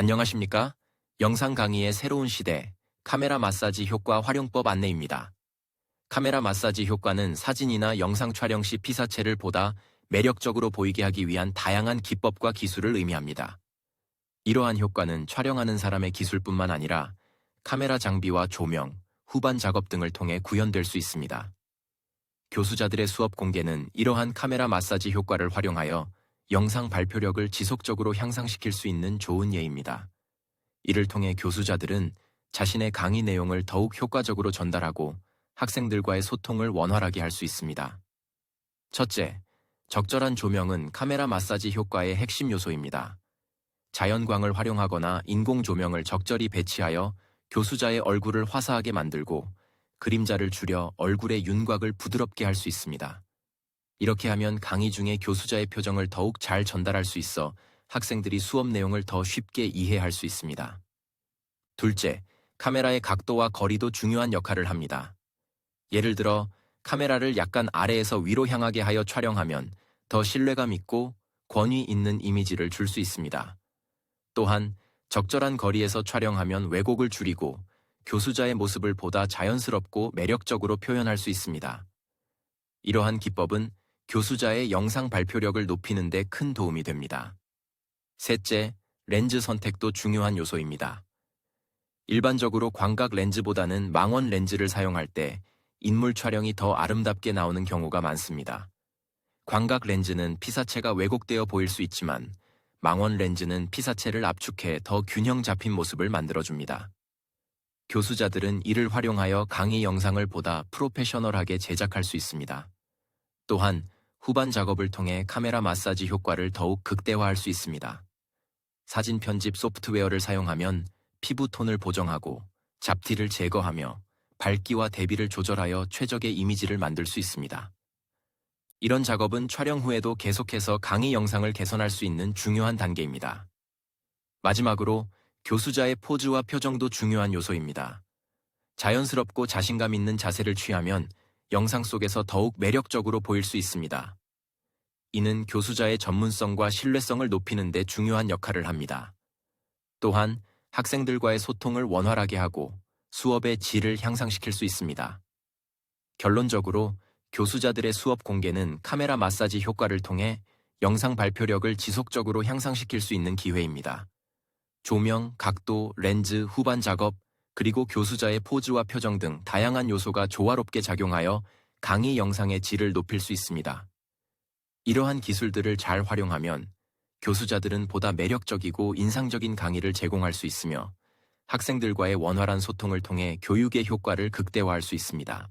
안녕하십니까? 영상 강의의 새로운 시대, 카메라 마사지 효과 활용법 안내입니다. 카메라 마사지 효과는 사진이나 영상 촬영 시 피사체를 보다 매력적으로 보이게 하기 위한 다양한 기법과 기술을 의미합니다. 이러한 효과는 촬영하는 사람의 기술뿐만 아니라 카메라 장비와 조명, 후반 작업 등을 통해 구현될 수 있습니다. 교수자들의 수업 공개는 이러한 카메라 마사지 효과를 활용하여 영상 발표력을 지속적으로 향상시킬 수 있는 좋은 예입니다. 이를 통해 교수자들은 자신의 강의 내용을 더욱 효과적으로 전달하고 학생들과의 소통을 원활하게 할 수 있습니다. 첫째, 적절한 조명은 카메라 마사지 효과의 핵심 요소입니다. 자연광을 활용하거나 인공 조명을 적절히 배치하여 교수자의 얼굴을 화사하게 만들고 그림자를 줄여 얼굴의 윤곽을 부드럽게 할 수 있습니다. 이렇게 하면 강의 중에 교수자의 표정을 더욱 잘 전달할 수 있어 학생들이 수업 내용을 더 쉽게 이해할 수 있습니다. 둘째, 카메라의 각도와 거리도 중요한 역할을 합니다. 예를 들어 카메라를 약간 아래에서 위로 향하게 하여 촬영하면 더 신뢰감 있고 권위 있는 이미지를 줄 수 있습니다. 또한 적절한 거리에서 촬영하면 왜곡을 줄이고 교수자의 모습을 보다 자연스럽고 매력적으로 표현할 수 있습니다. 이러한 기법은 교수자의 영상 발표력을 높이는 데 큰 도움이 됩니다. 셋째, 렌즈 선택도 중요한 요소입니다. 일반적으로 광각 렌즈보다는 망원 렌즈를 사용할 때 인물 촬영이 더 아름답게 나오는 경우가 많습니다. 광각 렌즈는 피사체가 왜곡되어 보일 수 있지만 망원 렌즈는 피사체를 압축해 더 균형 잡힌 모습을 만들어줍니다. 교수자들은 이를 활용하여 강의 영상을 보다 프로페셔널하게 제작할 수 있습니다. 또한 후반 작업을 통해 카메라 마사지 효과를 더욱 극대화할 수 있습니다. 사진 편집 소프트웨어를 사용하면 피부 톤을 보정하고 잡티를 제거하며 밝기와 대비를 조절하여 최적의 이미지를 만들 수 있습니다. 이런 작업은 촬영 후에도 계속해서 강의 영상을 개선할 수 있는 중요한 단계입니다. 마지막으로 교수자의 포즈와 표정도 중요한 요소입니다. 자연스럽고 자신감 있는 자세를 취하면 영상 속에서 더욱 매력적으로 보일 수 있습니다. 이는 교수자의 전문성과 신뢰성을 높이는 데 중요한 역할을 합니다. 또한 학생들과의 소통을 원활하게 하고 수업의 질을 향상시킬 수 있습니다. 결론적으로 교수자들의 수업 공개는 카메라 마사지 효과를 통해 영상 발표력을 지속적으로 향상시킬 수 있는 기회입니다. 조명, 각도, 렌즈, 후반 작업, 그리고 교수자의 포즈와 표정 등 다양한 요소가 조화롭게 작용하여 강의 영상의 질을 높일 수 있습니다. 이러한 기술들을 잘 활용하면 교수자들은 보다 매력적이고 인상적인 강의를 제공할 수 있으며 학생들과의 원활한 소통을 통해 교육의 효과를 극대화할 수 있습니다.